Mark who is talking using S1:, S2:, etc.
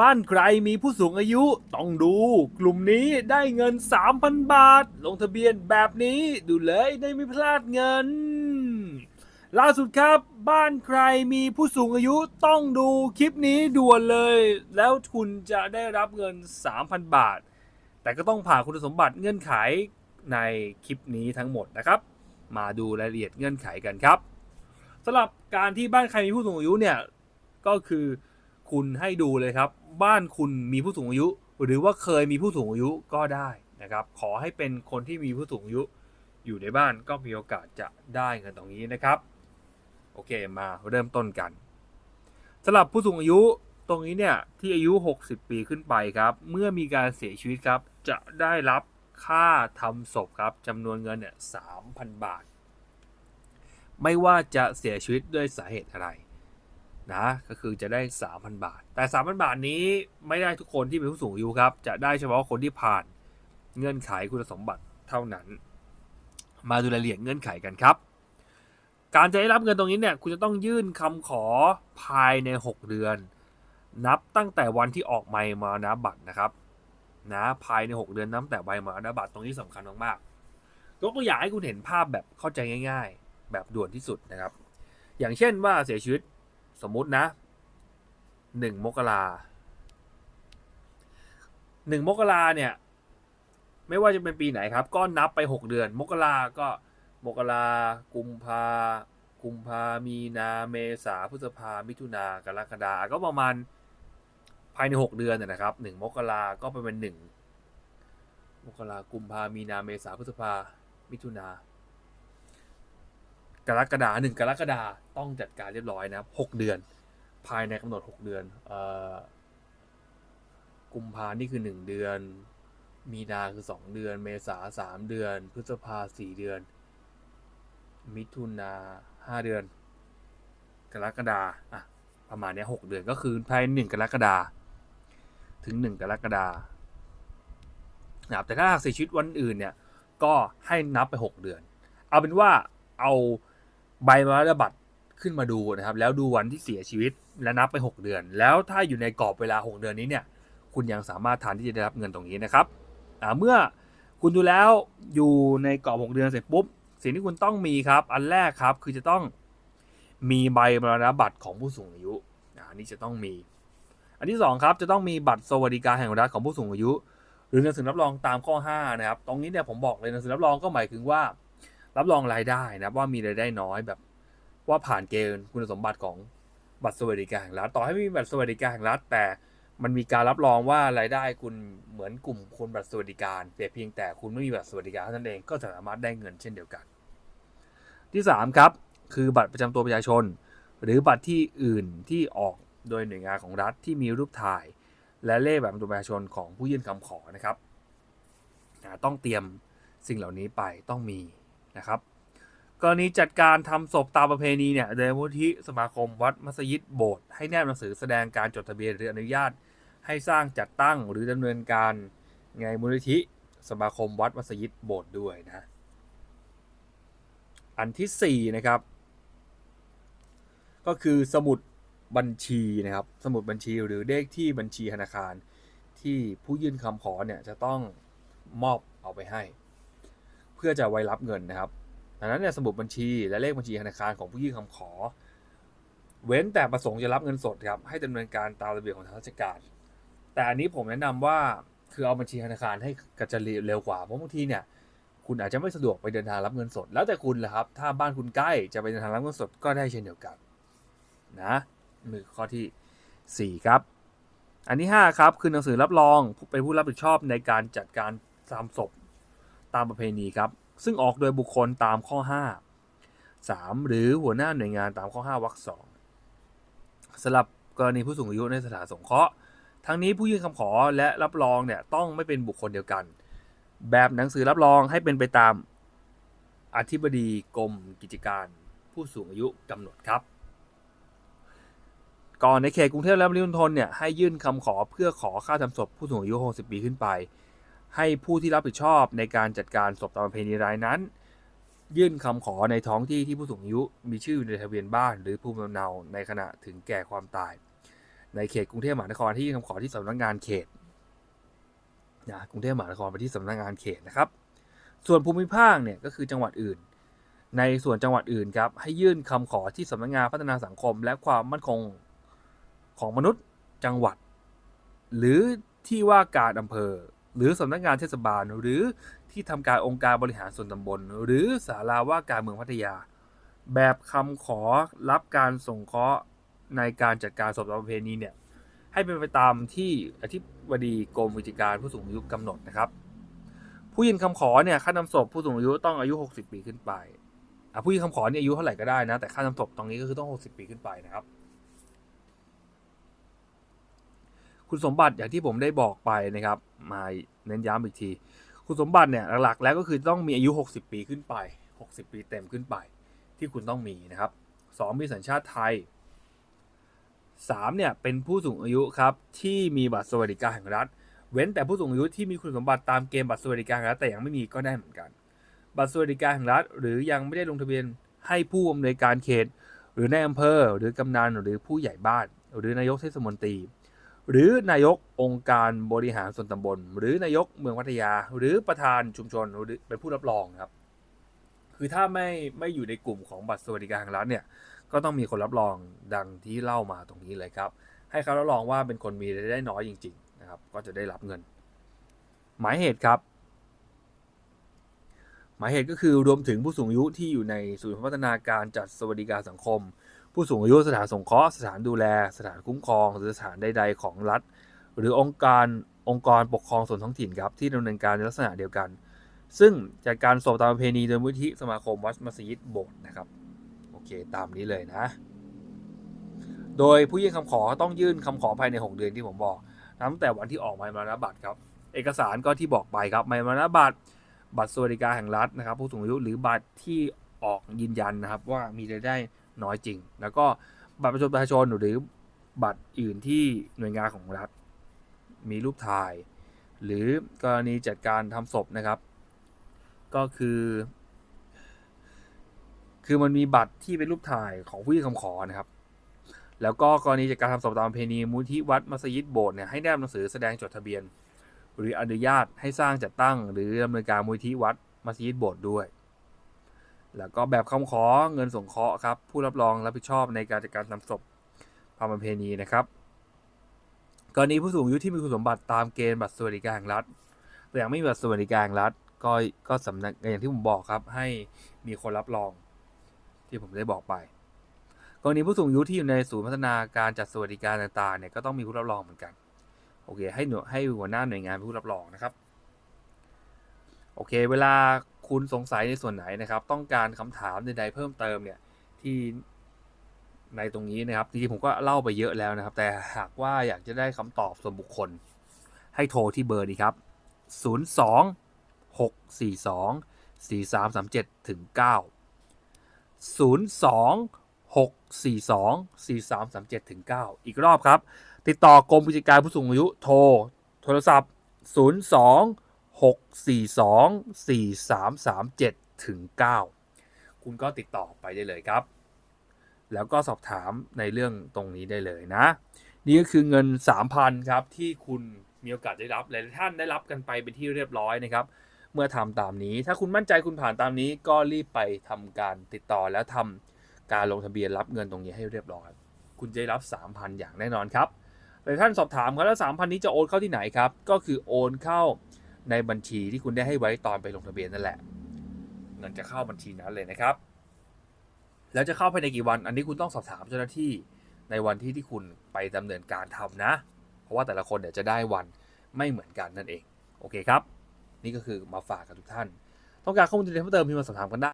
S1: บ้านใครมีผู้สูงอายุต้องดู กลุ่มนี้ได้เงิน 3,000 บาท ลงทะเบียนแบบนี้ดูเลยได้ไม่พลาดเงิน ล่าสุดครับ บ้านใครมีผู้สูงอายุต้องดูคลิปนี้ด่วนเลย แล้วคุณจะได้รับเงิน 3,000 บาท แต่ก็ต้องผ่านคุณสมบัติเงื่อนไขในคลิปนี้ทั้งหมดนะครับ มาดูรายละเอียดเงื่อนไขกันครับสำหรับการที่บ้านใครมีผู้สูงอายุเนี่ยก็คือ คุณให้ดูเลยครับ บ้านคุณมีผู้สูงอายุ หรือว่าเคยมีผู้สูงอายุก็ได้นะครับ ขอให้เป็นคนที่มีผู้สูงอายุอยู่ในบ้านก็มีโอกาสจะได้เงินตรงนี้นะครับ โอเคมาเริ่มต้นกันสำหรับผู้สูงอายุตรงนี้เนี่ยที่อายุ 60 ปีขึ้นไปครับ เมื่อมีการเสียชีวิตครับ จะได้รับค่าทำศพครับจำนวนเงินเนี่ย3,000บาท ไม่ว่าจะเสียชีวิตด้วยสาเหตุอะไร นะก็คือจะได้ 3,000 บาท แต่ 3,000 บาทนี้ไม่ได้ทุกคนที่เป็นผู้สูงอายุครับ จะได้เฉพาะคนที่ผ่านเงื่อนไขคุณสมบัติเท่านั้น มาดูรายละเอียดเงื่อนไขกันครับ การจะได้รับเงินตรงนี้เนี่ยคุณจะต้องยื่นคำขอภายใน 6 เดือน นับตั้งแต่วันที่ออกใบมรณบัตรนะครับนะภายใน 6 เดือนนับแต่ใบมรณบัตรตรงนี้สำคัญมากๆยกตัวอย่างให้คุณเห็นภาพแบบเข้าใจง่าย ๆ แบบด่วนที่สุดนะครับ อย่างเช่นว่าเสียชีวิต สมมุตินะหนึ่งมกราหนึ่งมกราเนี่ย ไม่ว่าจะเป็นปีไหนครับ ก็นับไป6เดือน มกราก็มกรากุมภากุมภามีนาเมษาพฤษภามิถุนากรกฎาก็ประมาณภายใน6เดือนนะนะครับหนึ่งมกราก็ไปเป็นหนึ่งมกรากุมภามีนาเมษาพฤษภามิถุนา กรกฎาหนึ่งกรกฎาต้องจัดการเรียบร้อยนะครับหกเดือน ภายในกำหนดหกเดือนเอ่อกุมภานี่คือหนึ่งเดือน มีนาคือสองเดือน เมษาสามเดือน พฤษภาสี่เดือน มิถุนาห้าเดือน กรกฎาอะประมาณนี้หกเดือนก็คือภายในหนึ่งกรกฎาถึงหนึ่งกรกฎานะครับแต่ถ้าหากเสียชีวิตวันอื่นเนี่ยก็ให้นับไปหกเดือน เอาเป็นว่าเอา ใบมรณบัตรขึ้นมาดูนะครับ แล้วดูวันที่เสียชีวิตและนับไป 6 เดือน แล้วถ้าอยู่ในกรอบเวลา 6 เดือนนี้เนี่ยคุณยังสามารถทานที่จะได้รับเงินตรงนี้นะครับเมื่อคุณดูแล้วอยู่ในกรอบ 6 เดือนเสร็จปุ๊บสิ่งที่คุณต้องมีครับ อันแรกครับคือจะต้องมีใบมรณบัตรของผู้สูงอายุอันนี้จะต้องมี อันที่สองครับจะต้องมีบัตรสวัสดิการแห่งรัฐของผู้สูงอายุ หรือหนังสือรับรองตามข้อ5นะครับตรงนี้เนี่ยผมบอกเลยหนังสือรับรองก็หมายถึงว่า รับรองรายได้นะว่ามีรายได้น้อยแบบ ว่าผ่านเกณฑ์คุณสมบัติของบัตรสวัสดิการแห่งรัฐต่อให้ไม่มีบัตรสวัสดิการแห่งรัฐแต่มันมีการรับรองว่ารายได้คุณเหมือนกลุ่มคนบัตรสวัสดิการแต่เพียงแต่คุณไม่มีบัตรสวัสดิการเท่านั้นเองก็สามารถได้เงินเช่นเดียวกัน ที่สามครับคือบัตรประจำตัวประชาชน หรือบัตรที่อื่นที่ออกโดยหน่วยงานของรัฐที่มีรูปถ่าย และเลขบัตรประจำตัวประชาชนของผู้ยื่นคำขอนะครับต้องเตรียมสิ่งเหล่านี้ไปต้องมี นะครับกรณีจัดการทำศพตามประเพณีเนี่ยโดยมูลที่สมาคมวัดมัสยิดโบสถ์ให้แนบหนังสือแสดงการจดทะเบียนหรืออนุญาต ให้สร้างจัดตั้งหรือดำเนินการไงมูลนิธิสมาคมวัดมัสยิดโบสถ์ด้วยนะ อันที่ 4 นะครับ ก็คือสมุดบัญชีนะครับ สมุดบัญชีหรือเลขที่บัญชีธนาคาร ที่ผู้ยื่นคำขอเนี่ยจะต้องมอบเอาไปให้ เพื่อจะไว้รับเงินนะครับดังนั้นเนี่ยสมุดบัญชีและเลขบัญชีธนาคารของผู้ยื่นคำขอ เว้นแต่ประสงค์จะรับเงินสดครับให้ดำเนินการตามระเบียบของทางราชการ แต่อันนี้ผมแนะนำว่าคือเอาบัญชีธนาคารให้กระจะเร็วกว่าเพราะบางทีเนี่ยคุณอาจจะไม่สะดวกไปเดินทางรับเงินสด แล้วแต่คุณแหละครับ ถ้าบ้านคุณใกล้จะไปเดินทางรับเงินสดก็ได้เช่นเดียวกันนะมือข้อทีสี่4 ครับ อันที่ 5 ครับ คือหนังสือรับรองเป็นผู้รับผิดชอบในการจัดการตามศพ ตามประเพณีครับ ซึ่งออกโดยบุคคลตามข้อ 5 3 หรือหัวหน้าหน่วยงานตามข้อ 5วรรคสองสำหรับกรณีผู้สูงอายุในสถานสงเคราะห์ทั้งนี้ผู้ยื่นคำขอและรับรองเนี่ยต้องไม่เป็นบุคคลเดียวกัน แบบหนังสือรับรองให้เป็นไปตามอธิบดีกรมกิจการ ผู้สูงอายุกำหนดครับ ก่อนในเขตกรุงเทพและปริมณฑลเนี่ยให้ยื่นคำขอเพื่อขอค่าทำศพผู้สูงอายุ 60 ปีขึ้นไป ให้ผู้ที่รับผิดชอบในการจัดการศพตามประเพณีรายนั้น ยื่นคำขอในท้องที่ที่ผู้สูงอายุมีชื่ออยู่ในทะเบียนบ้าน หรือภูมิลำเนาในขณะถึงแก่ความตาย ในเขตกรุงเทพมหานครที่ยื่นคำขอที่สำนักงานเขตนะกรุงเทพมหานครไปที่สำนักงานเขตนะครับ ส่วนภูมิภาคเนี่ยก็คือจังหวัดอื่น ในส่วนจังหวัดอื่นครับให้ยื่นคำขอที่สำนักงานพัฒนาสังคม และความมั่นคงของมนุษย์จังหวัด หรือที่ว่าการอำเภอ หรือสำนักงานเทศบาล หรือที่ทำการองค์การบริหารส่วนตำบล หรือศาลาว่าการเมืองพัทยา แบบคำขอรับการส่งเคราะห์ในการจัดการศพตามประเพณีเนี่ยให้เป็นไปตามที่อธิบดีกรมวิจการผู้สูงอายุกำหนดนะครับ ผู้ยื่นคำขอเนี่ยค่านำศพผู้สูงอายุต้องอายุ 60 ปีขึ้นไปผู้ยื่นคำขอเนี่ยอายุเท่าไหร่ก็ได้นะแต่ค่านำศพตรงนี้ก็คือต้อง 60 ปีขึ้นไปนะครับ คุณสมบัติอย่างที่ผมได้บอกไปนะครับ มาเน้นย้ำอีกที คุณสมบัติเนี่ยหลักๆ แล้วก็คือต้องมีอายุ 60 ปีขึ้นไป 60 ปีเต็มขึ้นไป ที่คุณต้องมีนะครับ 2 มีสัญชาติไทย 3 เนี่ยเป็นผู้สูงอายุครับที่มีบัตรสวัสดิการแห่งรัฐ เว้นแต่ผู้สูงอายุที่มีคุณสมบัติตามเกณฑ์บัตรสวัสดิการแห่งรัฐแต่ยังไม่มีก็ได้เหมือนกัน บัตรสวัสดิการแห่งรัฐ หรือยังไม่ได้ลงทะเบียนให้ผู้อำนวยการเขต หรือในายอำเภอ หรือกำนันหรือผู้ใหญ่บ้าน หรือนายกเทศมนตรี หรือนายกองค์การบริหารส่วนตำบล หรือนายกเมืองพัทยา หรือประธานชุมชนหรือเป็นผู้รับรองครับ คือถ้าไม่ไม่อยู่ในกลุ่มของบัตรสวัสดิการแห่งรัฐเนี่ยก็ต้องมีคนรับรองดังที่เล่ามาตรงนี้เลยครับ ให้เขารับรองว่าเป็นคนมีรายได้น้อยจริงๆนะครับ ก็จะได้รับเงิน หมายเหตุครับ หมายเหตุก็คือรวมถึงผู้สูงอายุที่อยู่ในศูนย์พัฒนาการจัดสวัสดิการสังคม ผู้สูงอายุสถานสงเคราะห์สถานดูแล สถานคุ้มครอง หรือสถานใด ๆ ของรัฐ หรือองค์การองค์กรปกครองส่วนท้องถิ่นครับที่ดำเนินการในลักษณะเดียวกัน ซึ่งจากการสอบตามประเพณีโดยมูลที่สมาคมวัดมัสยิดโบสถ์นะครับโอเคตามนี้เลยนะ โดยผู้ยื่นคำขอต้องยื่นคำขอภายใน 6 เดือนที่ผมบอกนับตั้งแต่วันที่ออกหมายมรณบัตรครับ เอกสารก็ที่บอกไปครับหมายมรณบัตรบัตรสวัสดิการแห่งรัฐนะครับ ผู้สูงอายุหรือบัตรที่ออกยืนยันนะครับ ว่ามีรายได้ น้อยจริง แล้วก็บัตรประชาชนหรือบัตรอื่นที่หน่วยงานของรัฐ มีรูปถ่าย หรือกรณีจัดการทำศพนะครับ ก็คือ คือมันมีบัตรที่เป็นรูปถ่ายของผู้ยื่นคำขอนะครับ แล้วก็กรณีจากการทำศพตามประเพณีมูลที่วัดมัสยิดโบสถ์เนี่ยให้ได้รับหนังสือแสดงจดทะเบียน หรืออนุญาตให้สร้างจัดตั้ง หรือดำเนินการมูลที่วัดมัสยิดโบสถ์ด้วย แล้วก็แบบคำขอเงินสงเคราะห์ครับ ผู้รับรองรับผิดชอบในการจัดการทำศพตามประเพณีนะครับกรณีผู้สูงอายุที่มีคุณสมบัติตามเกณฑ์บัตรสวัสดิการแห่งรัฐแต่ยังไม่มีบัตรสวัสดิการแห่งรัฐ ก็ก็สำนักอย่างที่ผมบอกครับ ให้มีคนรับรอง ที่ผมได้บอกไปกรณีผู้สูงอายุที่อยู่ในศูนย์พัฒนาการจัดสวัสดิการต่างๆเนี่ยก็ต้องมีผู้รับรองเหมือนกันโอเค ให้หน่วยให้หัวหน้าหน่วยงานเป็นผู้รับรองนะครับ โอเค เวลา คุณสงสัยในส่วนไหนนะครับ ต้องการคำถามใดๆเพิ่มเติมเนี่ยที่ในตรงนี้นะครับจริงๆผมก็เล่าไปเยอะแล้วนะครับ แต่หากว่าอยากจะได้คำตอบส่วนบุคคล ให้โทรที่เบอร์นี้ครับ 02 642 4337ถึง9 02 642 4337ถึง9อีกรอบครับ ติดต่อกรมกิจการผู้สูงอายุโทร โทรศัพท์ 02 642 4337ถึง9คุณก็ติดต่อไปได้เลยครับ แล้วก็สอบถามในเรื่องตรงนี้ได้เลยนะ นี่ก็คือเงิน 3,000ครับที่คุณมีโอกาสได้รับหลายท่านได้รับกันไปเป็นที่เรียบร้อยนะครับเมื่อทำตามนี้ ถ้าคุณมั่นใจคุณผ่านตามนี้ ก็รีบไปทำการติดต่อแล้วทำการลงทะเบียนรับเงินตรงนี้ให้เรียบร้อย คุณจะได้รับ 3,000 อย่างแน่นอนครับหลายท่านสอบถามครับแล้ว3,000 นี้จะโอนเข้าที่ไหนครับ ก็คือโอนเข้า ในบัญชีที่คุณได้ให้ไว้ตอนไปลงทะเบียนนั่นแหละ เงินจะเข้าบัญชีนั้นเลยนะครับ แล้วจะเข้าภายในกี่วัน อันนี้คุณต้องสอบถามเจ้าหน้าที่ในวันที่ที่คุณไปดำเนินการทำนะ เพราะว่าแต่ละคนเนี่ยจะได้วันไม่เหมือนกันนั่นเอง โอเคครับ นี่ก็คือมาฝากกับทุกท่าน ต้องการข้อมูลเพิ่มเติมพิมพ์มาสอบถามกันได้